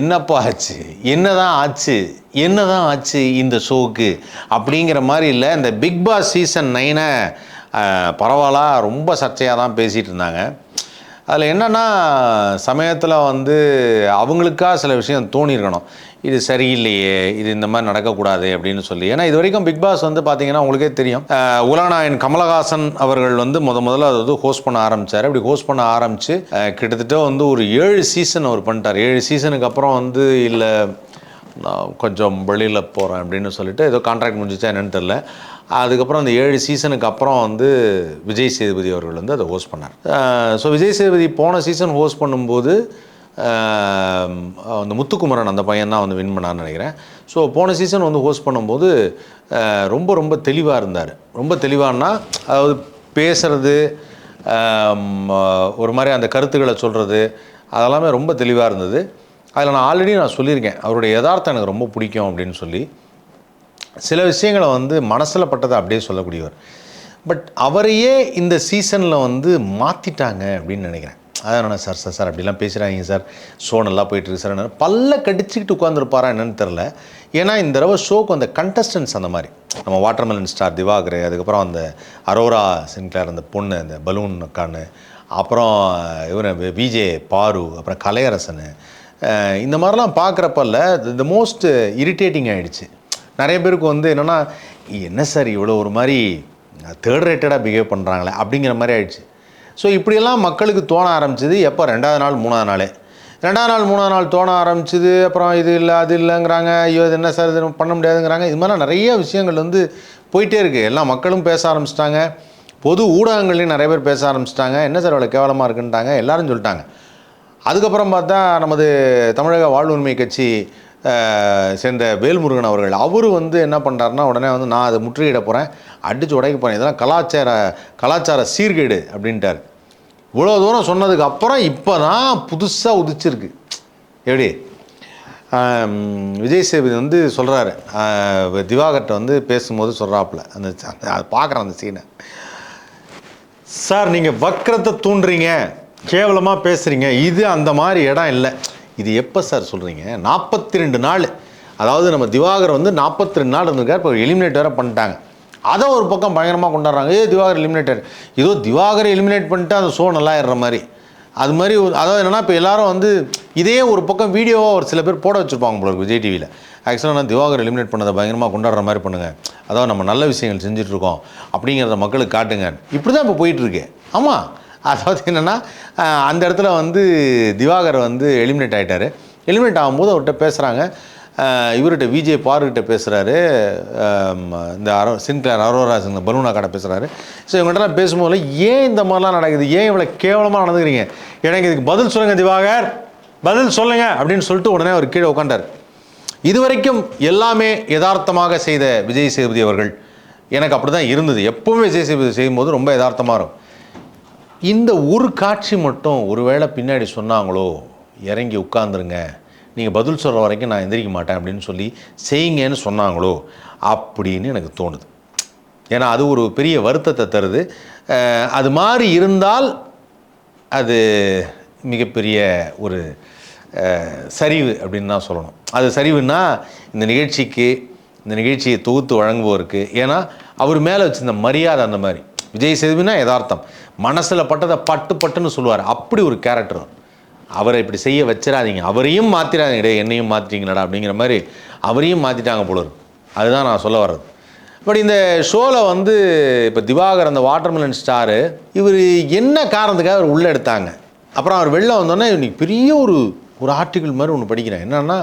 என்னப்பா ஆச்சு? என்னதான் ஆச்சு? என்னதான் ஆச்சு இந்த ஷோவுக்கு அப்படிங்கிற மாதிரி இல்லை. இந்த பிக் பாஸ் சீசன் நைனை பரவாயில்ல. ரொம்ப சர்ச்சையாக தான் பேசிகிட்டு இருந்தாங்க. அதில் என்னென்னா சமயத்தில் வந்து அவங்களுக்கா சில விஷயம் தோணியிருக்கணும். இது சரியில்லையே இது இந்த மாதிரி நடக்கக்கூடாது அப்படின்னு சொல்லி. ஏன்னா இது வரைக்கும் பிக் பாஸ் வந்து பார்த்தீங்கன்னா உங்களுக்கே தெரியும். உலகநாயன் கமலஹாசன் அவர்கள் வந்து முத முதல்ல அது வந்து ஹோஸ்ட் பண்ண ஆரம்பித்தார் அப்படி ஹோஸ்ட் பண்ண ஆரம்பித்து கிட்டத்தட்ட வந்து ஒரு ஏழு சீசன் அவர் பண்ணிட்டார். ஏழு சீசனுக்கு அப்புறம் வந்து இல்லை நான் கொஞ்சம் வெளியில் போகிறேன் அப்படின்னு சொல்லிட்டு ஏதோ கான்ட்ராக்ட் முடிஞ்சிச்சா என்னென்னு தெரில அதுக்கப்புறம் அந்த ஏழு சீசனுக்கு அப்புறம் வந்து விஜய் சேதுபதி அவர்கள் வந்து அதை ஹோஸ்ட் பண்ணார். ஸோ விஜய் சேதுபதி போன சீசன் ஹோஸ்ட் பண்ணும்போது அந்த முத்துக்குமரன் அந்த பையன் தான் வந்து வின் பண்ணான்னு நினைக்கிறேன். ஸோ போன சீசன் வந்து ஹோஸ்ட் பண்ணும்போது ரொம்ப ரொம்ப தெளிவாக இருந்தார். ரொம்ப தெளிவானா அதாவது பேசுகிறது ஒரு மாதிரி அந்த கருத்துக்களை சொல்கிறது அதெல்லாமே ரொம்ப தெளிவாக இருந்தது. அதில் நான் ஆல்ரெடி நான் சொல்லியிருக்கேன். அவருடைய யதார்த்தம் எனக்கு ரொம்ப பிடிக்கும் அப்படின்னு சொல்லி. சில விஷயங்களை வந்து மனசில் பட்டதை அப்படியே சொல்லக்கூடியவர். பட் அவரையே இந்த சீசனில் வந்து மாற்றிட்டாங்க அப்படின்னு நினைக்கிறேன். அதான் நான் சார் சார் சார் அப்படிலாம் பேசுகிறாங்க சார் ஷோ நல்லா போயிட்டுருக்கு சார் என்ன பல்ல கடிச்சிக்கிட்டு உட்காந்துருப்பாரா என்னன்னு தெரில ஏன்னா இந்த தடவை ஷோக்கு அந்த கண்டஸ்டன்ஸ் அந்த மாதிரி. நம்ம வாட்டர்மெலன் ஸ்டார் திவாகர் அதுக்கப்புறம் அந்த அரோரா சின்க்ளேர் அந்த பொண்ணு அந்த பலூன் கான்னு அப்புறம் இவர் விஜே பாரு அப்புறம் கலையரசன். இந்த மாதிரிலாம் பார்க்குறப்பல்ல த மோஸ்ட் இரிட்டேட்டிங் ஆகிடுச்சு நிறைய பேருக்கு வந்து என்னென்னா என்ன சார் இவ்வளோ ஒரு மாதிரி தேர்ட் ரேட்டடாக பிஹேவ் பண்ணுறாங்களே அப்படிங்கிற மாதிரி ஆயிடுச்சு. ஸோ இப்படியெல்லாம் மக்களுக்கு தோண ஆரம்பிச்சது எப்போ? ரெண்டாவது நாள் மூணாவது நாளே. ரெண்டாவது நாள் மூணாவது நாள் தோண ஆரம்பிச்சது அப்புறம் இது இல்லை அது இல்லைங்கிறாங்க ஐயோ இது என்ன சார் இது பண்ண முடியாதுங்கிறாங்க? இது மாதிரிலாம் நிறைய விஷயங்கள் வந்து போயிட்டே இருக்குது எல்லா மக்களும் பேச ஆரம்பிச்சிட்டாங்க. பொது ஊடகங்கள்லையும் நிறைய பேர் பேச ஆரம்பிச்சிட்டாங்க. என்ன சார் அவ்வளோ கேவலமாக இருக்குன்ட்டாங்க? எல்லாரும் சொல்லிட்டாங்க. அதுக்கப்புறம் பார்த்தா நமது தமிழக வாழ்வுரிமை கட்சி சேர்ந்த வேல்முருகன் அவர்கள் அவர் வந்து என்ன பண்ணுறாருன்னா உடனே வந்து நான் அதை முற்றுகையிட போகிறேன் அடித்து உடைக்க போகிறேன் இதெல்லாம் கலாச்சார கலாச்சார சீர்கேடு அப்படின்ட்டார். இவ்வளோ தூரம் சொன்னதுக்கு அப்புறம் இப்போ தான் புதுசாக உதிச்சிருக்கு. எப்படி? விஜய் சேபதி வந்து சொல்கிறாரு திவாகர்கிட்ட வந்து பேசும்போது சொல்கிறாப்புல அந்த பார்க்குறேன் அந்த சீனை. சார் நீங்கள் வக்கரத்தை தூண்டுறீங்க. கேவலமாக பேசுகிறீங்க இது அந்த மாதிரி இடம் இல்லை. இது எப்போ சார் சொல்கிறீங்க நாற்பத்தி ரெண்டு நாள். அதாவது நம்ம திவாகர் வந்து நாற்பத்தி ரெண்டு நாள் இருந்திருக்கார் இப்போ எலிமினேட் வேறு பண்ணிட்டாங்க. அதை ஒரு பக்கம் பயங்கரமாக கொண்டாடுறாங்க. ஏ திவாகர் எலிமினேட்டர் ஏதோ திவாகரை எலிமினேட் பண்ணிட்டு அந்த ஷோ நல்லா ஏறுற மாதிரி. அது மாதிரி அதாவது என்னென்னா இப்போ எல்லாரும் வந்து இதே ஒரு பக்கம் வீடியோவாக ஒரு சில பேர் போட வச்சுருப்பாங்க போல விஜய் டிவியில் ஆக்சுவலாக நான் திவாகர் எலிமினேட் பண்ணதை பயங்கரமாக கொண்டாடுற மாதிரி பண்ணுங்கள் அதாவது நம்ம நல்ல விஷயங்கள் செஞ்சுட்ருக்கோம் அப்படிங்கிறத மக்களுக்கு காட்டுங்க. இப்படி தான் இப்போ போயிட்டுருக்கு ஆமாம் அதாவது என்னென்னா அந்த இடத்துல வந்து திவாகர் வந்து எலிமினேட் ஆகிட்டார் எலிமினேட் ஆகும்போது அவர்கிட்ட பேசுகிறாங்க இவர்கிட்ட விஜய் பார்கிட்ட பேசுகிறாரு இந்த அரோ சின்கிளார் அரோரா இந்த பலூனா கடை பேசுகிறாரு ஸோ இவங்கள்ட்டலாம் பேசும்போது ஏன் இந்த மாதிரிலாம் நடக்குது? ஏன் இவ்வளோ கேவலமாக நடந்துக்கிறீங்க? எனக்கு இதுக்கு பதில் சொல்லுங்கள் திவாகர். பதில் சொல்லுங்கள் அப்படின்னு சொல்லிட்டு உடனே அவர் கீழே உட்காண்டார் இதுவரைக்கும் எல்லாமே யதார்த்தமாக செய்த விஜய் சேதுபதி அவர்கள் எனக்கு அப்படி தான் இருந்தது. எப்பவுமே விஜய் சேதுபதி செய்யும்போது ரொம்ப யதார்த்தமாக இருக்கும். இந்த ஒரு காட்சி மட்டும் ஒருவேளை பின்னாடி சொன்னாங்களோ இறங்கி உட்காந்துருங்க நீங்கள் பதில் சொல்கிற வரைக்கும் நான் எந்திரிக்க மாட்டேன் அப்படின்னு சொல்லி செய்யுங்கன்னு சொன்னாங்களோ அப்படின்னு எனக்கு தோணுது. ஏன்னா அது ஒரு பெரிய வருத்தத்தை தருது. அது மாதிரி இருந்தால் அது மிகப்பெரிய ஒரு சரிவு அப்படின்னு தான் சொல்லணும். அது சரிவுன்னா இந்த நிகழ்ச்சிக்கு இந்த நிகழ்ச்சியை தொகுத்து வழங்குவோருக்கு ஏன்னா அவர் மேலே வச்சுருந்த மரியாதை அந்த மாதிரி. விஜய் சேதுபின்னா யதார்த்தம். மனசில் பட்டதை பட்டு பட்டுன்னு சொல்லுவார். அப்படி ஒரு கேரக்டர் அவரை இப்படி செய்ய வச்சிடாதீங்க. அவரையும் மாற்றிடாதீங்க இடையே என்னையும் மாற்றிட்டீங்களடா அப்படிங்கிற மாதிரி அவரையும் மாற்றிட்டாங்க போல அதுதான் நான் சொல்ல வர்றது. பட் இந்த ஷோவில் வந்து இப்போ திவாகர் அந்த வாட்டர்மெலன் ஸ்டாரு இவர் என்ன காரணத்துக்காக அவர் உள்ளே எடுத்தாங்க? அப்புறம் அவர் வெளில வந்தோடனே இன்றைக்கி பெரிய ஒரு ஒரு ஆர்டிக்கிள் மாதிரி ஒன்று படிக்கிறேன் என்னென்னா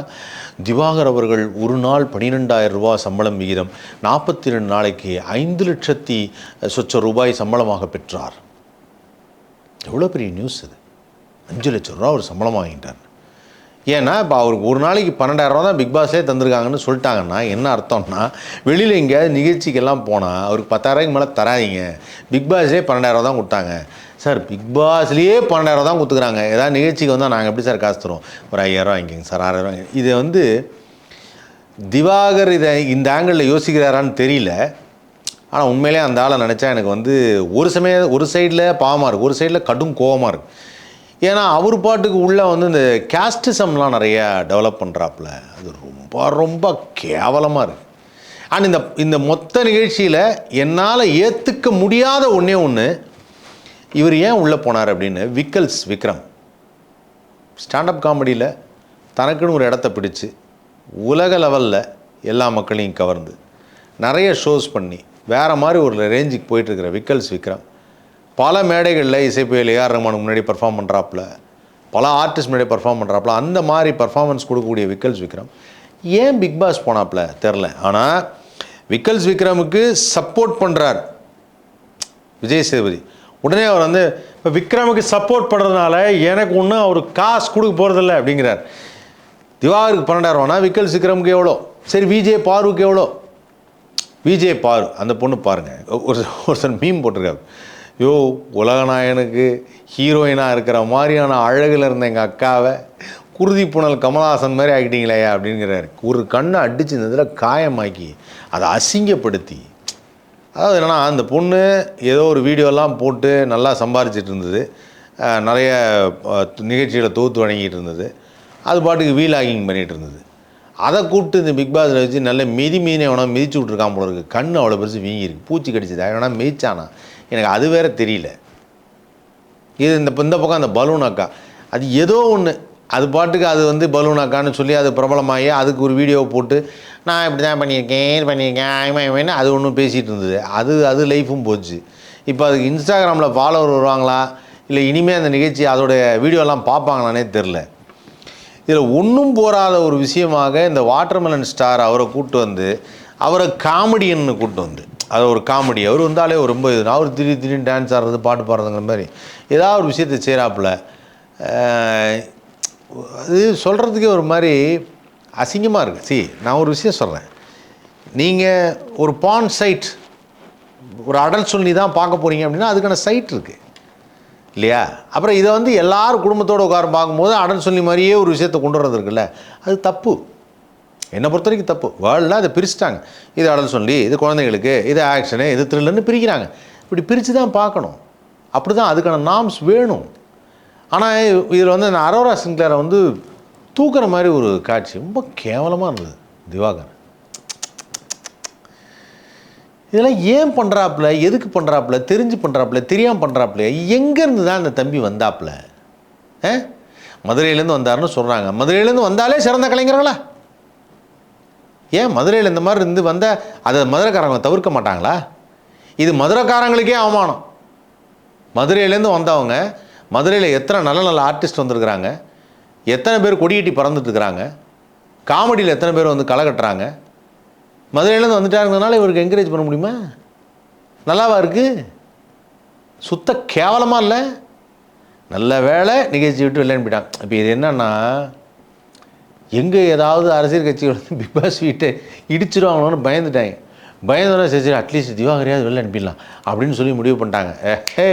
திவாகர் அவர்கள் ஒரு நாள் பன்னிரெண்டாயிரம் ரூபாய் சம்பளம் விகிதம் நாற்பத்தி ரெண்டு நாளைக்கு ஐந்து லட்சத்தி சொச்ச ரூபாய் சம்பளமாக பெற்றார். எவ்வளோ பெரிய நியூஸ் இது. அஞ்சு லட்சம் ரூபா அவர் சம்பளம் வாங்கிட்டார். ஏன்னா இப்போ அவருக்கு ஒரு நாளைக்கு பன்னெண்டாயிரம் ரூபா தான் பிக் பாஸே தந்திருக்காங்கன்னு சொல்லிட்டாங்கன்னா என்ன அர்த்தம்னா வெளியில் எங்கேயாவது நிகழ்ச்சிக்கெல்லாம் போனால் அவருக்கு பத்தாயிரரூபாய்க்கு மேலே தராதீங்க. பிக் பாஸ்லேயே பன்னெண்டாயிரம் தான் கொடுத்தாங்க. சார் பிக் பாஸ்லேயே பன்னெண்டாயிரம் தான் கொடுத்துக்குறாங்க. ஏதாவது நிகழ்ச்சிக்கு வந்தால் நாங்கள் எப்படி சார் காசு தருவோம்? ஒரு ஐயாயிரம் வாங்கிக்கோங்க சார் ஆறாயிரம் வாங்கி இது வந்து திவாகர் இதை இந்த ஆங்கிளில் யோசிக்கிறாரான்னு தெரியல. ஆனால் உண்மையிலே அந்த ஆளை நினச்சா எனக்கு வந்து ஒரு சமயம் ஒரு சைடில் பாவமாக இருக்குது ஒரு சைடில் கடும் கோவமாக இருக்குது ஏன்னா அவர் பாட்டுக்கு உள்ளே வந்து இந்த கேஸ்டிசம்லாம் நிறையா டெவலப் பண்ணுறாப்புல அது ரொம்ப ரொம்ப கேவலமாக இருக்குது ஆனால் இந்த இந்த மொத்த நிகழ்ச்சியில் என்னால் ஏற்றுக்க முடியாத ஒன்றே ஒன்று இவர் ஏன் உள்ளே போனார் அப்படின்னு விக்கல்ஸ் விக்ரம். ஸ்டாண்டப் காமெடியில் தனக்குன்னு ஒரு இடத்த பிடிச்சு உலக லெவலில் எல்லா மக்களையும் கவர்ந்து நிறைய ஷோஸ் பண்ணி வேறு மாதிரி ஒரு ரேஞ்சுக்கு போயிட்டுருக்கிற விக்கல்ஸ் விக்ரம். பல மேடைகளில் இசைப்புயல் ஏஆர் ரஹ்மானுக்கு முன்னாடி பர்ஃபார்ம் பண்ணுறாப்புல பல ஆர்டிஸ்ட் முன்னாடி பர்ஃபார்ம் பண்ணுறாப்புல அந்த மாதிரி பர்ஃபார்மன்ஸ் கொடுக்கக்கூடிய விக்கல்ஸ் விக்ரம். ஏன் பிக் பாஸ் போனாப்புல? தெரில ஆனால் விக்கல்ஸ் விக்ரமுக்கு சப்போர்ட் பண்ணுறார் விஜய் சேதுபதி. உடனே அவர் வந்து இப்போ விக்ரமுக்கு சப்போர்ட் பண்ணுறதுனால எனக்கு ஒன்றும் அவர் காசு கொடுக்க போகிறதில்ல அப்படிங்கிறார். திவாகருக்கு பன்னெண்டாயிரம்னா விக்கல் விக்ரமுக்கு எவ்வளோ? சரி விஜய் பாருவுக்கு எவ்வளோ? விஜய் பாரு அந்த பொண்ணு பாருங்கள் ஒரு ஒருத்தர் மீம் போட்டிருக்காரு. யோ உலகநாயகனுக்கு ஹீரோயினாக இருக்கிற மாதிரியான அழகில் இருந்த எங்கள் அக்காவை குருதி புனல் கமலஹாசன் மாதிரி ஆகிட்டீங்களே அப்படிங்கிறாரு. ஒரு கண்ணை அடித்து இந்த இதில் காயமாக்கி அதை அசிங்கப்படுத்தி. அதாவது என்னென்னா அந்த பொண்ணு ஏதோ ஒரு வீடியோலாம் போட்டு நல்லா சம்பாரிச்சிட்டு இருந்தது. நிறைய நிகழ்ச்சிகளை தொகுத்து வழங்கிட்டு இருந்தது. அது பாட்டுக்கு வீலாகிங் பண்ணிகிட்டு இருந்தது. அதை கூப்பிட்டு இந்த பிக் பாஸில் வச்சு நல்ல மிதி மீனை எவனா மிதிச்சு விட்ருக்கான் போல இருக்குது கண் அவ்வளோ பெருசு வீங்கிருக்கு பூச்சி கடிச்சது? எவனா மிதிச்சானா? எனக்கு அது வேற தெரியல. இது இந்த இந்த பக்கம் அந்த பலூன் அக்கா. அது ஏதோ ஒன்று அது பாட்டுக்கு அது வந்து பலூன் அக்கான்னு சொல்லி அது பிரபலமாகி அதுக்கு ஒரு வீடியோ போட்டு நான் இப்படி தான் பண்ணியிருக்கேன் இது பண்ணியிருக்கேன் அது ஒன்றும் பேசிகிட்டு இருந்தது. அது அது லைஃபும் போச்சு. இப்போ அதுக்கு இன்ஸ்டாகிராமில் ஃபாலோவர் வருவாங்களா? இல்லை இனிமேல் அந்த நிகழ்ச்சி அதோடைய வீடியோலாம் பார்ப்பாங்களானே தெரில இதில் ஒன்றும் போராத ஒரு விஷயமாக இந்த வாட்டர்மெலன் ஸ்டார் அவரை கூப்பிட்டு வந்து அவரை காமெடியன்னு கூப்பிட்டு வந்து அது ஒரு காமெடி அவர் வந்தாலே ஒரு ரொம்ப இது. அவர் திடீர் திடீர்னு டான்ஸ் ஆடுறது பாட்டு பாடுறதுங்கிற மாதிரி. ஏதாவது ஒரு விஷயத்தை செய்கிறாப்புல அது சொல்கிறதுக்கே ஒரு மாதிரி அசிங்கமாக இருக்குது சி நான் ஒரு விஷயம் சொல்கிறேன் நீங்கள் ஒரு பான் சைட் ஒரு அடல் சொல்லி தான் பார்க்க போகிறீங்க அப்படின்னா அதுக்கான சைட் இருக்குது இல்லையா? அப்புறம் இதை வந்து எல்லோரும் குடும்பத்தோடு உட்கார பார்க்கும்போது அடன் சொல்லி மாதிரியே ஒரு விஷயத்தை கொண்டு வர்றது இருக்குல்ல. அது தப்பு. என்னை பொறுத்த வரைக்கும் தப்பு. வேர்ல்டில் அதை பிரிச்சுட்டாங்க. இது அடல் சொல்லி இது குழந்தைங்களுக்கு இது ஆக்ஷனு இது த்ரில்லுன்னு பிரிக்கிறாங்க. இப்படி பிரித்து தான் பார்க்கணும். அப்படி தான் அதுக்கான நாம்ஸ் வேணும். ஆனால் இதில் வந்து நான் அரோரா சிங்க்ளரை வந்து தூக்குற மாதிரி ஒரு காட்சி. ரொம்ப கேவலமாக இருந்தது திவாகர். இதெல்லாம் ஏன் பண்ணுறாப்புல எதுக்கு பண்ணுறாப்புல தெரிஞ்சு பண்ணுறாப்புல தெரியாமல் பண்ணுறாப்புல எங்கேருந்து தான் அந்த தம்பி வந்தாப்புல? ஆ? மதுரையிலேருந்து வந்தாருன்னு சொல்கிறாங்க மதுரையிலேருந்து வந்தாலே சிறந்த கலைஞர்களா? ஏன் மதுரையில் இந்த மாதிரி இருந்து வந்தால் அதை மதுரைக்காரங்க தவிர்க்க மாட்டாங்களா? இது மதுரைக்காரங்களுக்கே அவமானம். மதுரையிலேருந்து வந்தவங்க மதுரையில் எத்தனை நல்ல நல்ல ஆர்டிஸ்ட் வந்திருக்கிறாங்க எத்தனை பேர் கொடியேட்டி பறந்துட்டுருக்குறாங்க காமெடியில் எத்தனை பேர் வந்து களை கட்டுறாங்க மதுரையிலேருந்து வந்துட்டாருங்கிறதுனால இவருக்கு என்கரேஜ் பண்ண முடியுமா? நல்லாவா இருக்குது சுத்த கேவலமாக இல்லை? நல்ல வேலை நிகழ்ச்சி விட்டு விளையாண்டு போயிட்டாங்க இப்போ இது என்னன்னா எங்கே ஏதாவது அரசியல் கட்சிகள் வந்து பிக் பாஸ் வீட்டை இடிச்சிருவாங்களோன்னு பயந்துட்டாங்க. பயந்தோட சரி சரி அட்லீஸ்ட் திவாகரையாவது வெளில அனுப்பிடலாம் அப்படின்னு சொல்லி முடிவு பண்ணிட்டாங்க. ஹே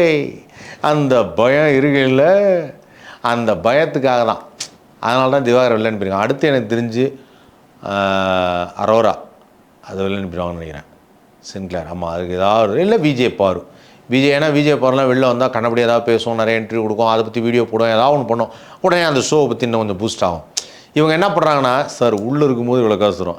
அந்த பயம் இருக்கையில் அந்த பயத்துக்காக தான். அதனால தான் திவாகர் வெளில அனுப்பியிருக்காங்க. அடுத்து எனக்கு தெரிஞ்சு அரோரா அது வெளில அனுப்பிடுவாங்கன்னு நினைக்கிறேன். சின்க்ளேர் ஆமாம் அதுக்கு ஏதாவது இல்லை விஜய் பாரு. விஜய் ஏன்னா விஜய் பாருலாம் வெளில வந்தால் கண்ணபடி ஏதாவது பேசுவோம் நிறைய இன்டர்வியூ கொடுக்கும் அதை பற்றி வீடியோ போடும் ஏதாவது ஒன்று பண்ணோம். உடனே அந்த ஷோவை பற்றி இன்னும் கொஞ்சம் பூஸ்ட் ஆகும். இவங்க என்ன பண்ணுறாங்கன்னா சார் உள்ளே இருக்கும்போது இவ்வளோ காசு தரும்.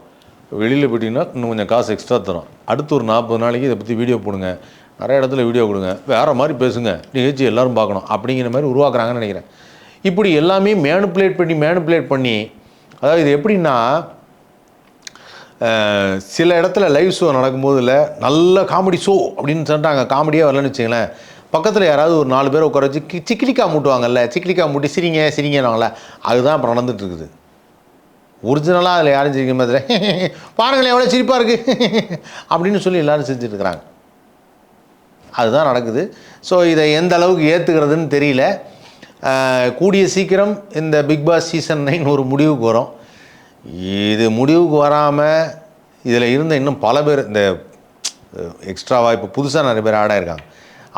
வெளியில் போயிட்டிங்கன்னா இன்னும் கொஞ்சம் காசு எக்ஸ்ட்ரா தரும். அடுத்து ஒரு நாற்பது நாளைக்கு இதை பற்றி வீடியோ போடுங்க. நிறைய இடத்துல வீடியோ கொடுங்க. வேறு மாதிரி பேசுங்க. நிகழ்ச்சி எல்லோரும் பார்க்கணும்? அப்படிங்கிற மாதிரி உருவாக்குறாங்கன்னு நினைக்கிறேன். இப்படி எல்லாமே மேனுப்புலேட் பண்ணி மேனுப்புலேட் பண்ணி அதாவது இது எப்படின்னா சில இடத்துல லைவ் ஷோ நடக்கும்போதில் நல்ல காமெடி ஷோ அப்படின்னு சொல்லிட்டாங்க. காமெடியாக வரலன்னு வச்சுங்களேன் பக்கத்தில் யாராவது ஒரு நாலு பேரை உட்கார வச்சு கி- சிக்கிலிக்கா மூட்டுவாங்கல்ல. சிக்கிலிக்கா மூட்டி சிரிங்க சிரிங்கனாங்கள அதுதான் இப்போ நடந்துகிட்ருக்குது இருக்குது. ஒரிஜினலாக அதில் யாரும் சிரிக்க மாதிரி பாருங்களேன் எவ்வளோ சிரிப்பாக இருக்குது அப்படின்னு சொல்லி எல்லாரும் சிரிச்சிட்டு இருக்கிறாங்க. அதுதான் நடக்குது. ஸோ இதை எந்த அளவுக்கு ஏற்றுக்கிறதுன்னு தெரியல. கூடிய சீக்கிரம் இந்த பிக் பாஸ் சீசன் நைன் ஒரு முடிவுக்கு வரும். இது முடிவுக்கு வராமல் இதில் இருந்த இன்னும் பல பேர் இந்த எக்ஸ்ட்ராவாக இப்போ புதுசாக நிறைய பேர் ஆட் ஆயிருக்காங்க.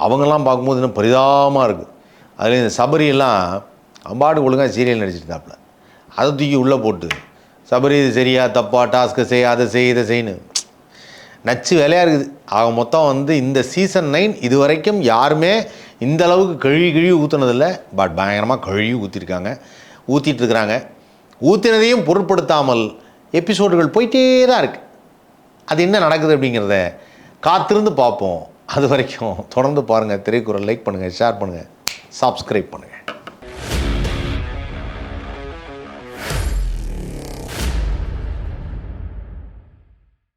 அவங்கெல்லாம் பார்க்கும்போது இன்னும் பரிதாபமாக இருக்குது அதில் இந்த சபரியெல்லாம் அம்பாடு ஒழுங்காக சீரியல் நடிச்சிருந்தாப்புல. அதை தூக்கி உள்ளே போட்டு சபரி இது சரியா தப்பா டாஸ்க்கு செய் அதை செய் இதை செய்யணும் நச்சு வேலையாக இருக்குது. ஆக மொத்தம் வந்து இந்த சீசன் நைன் இது வரைக்கும் யாருமே இந்த அளவுக்கு கழுவி கழுவி ஊற்றுனதில்லை பட் பயங்கரமாக கழுவி ஊற்றிருக்காங்க ஊற்றிட்டுருக்குறாங்க ஊற்றினதையும் பொருட்படுத்தாமல் எபிசோடுகள் போயிட்டே தான் இருக்குது அது என்ன நடக்குது அப்படிங்கிறத காத்திருந்து பார்ப்போம். அது வரைக்கும் தொடர்ந்து பாருங்கள் திரைக்குறள் லைக் பண்ணுங்கள் ஷேர் பண்ணுங்கள் சப்ஸ்கிரைப் பண்ணுங்கள்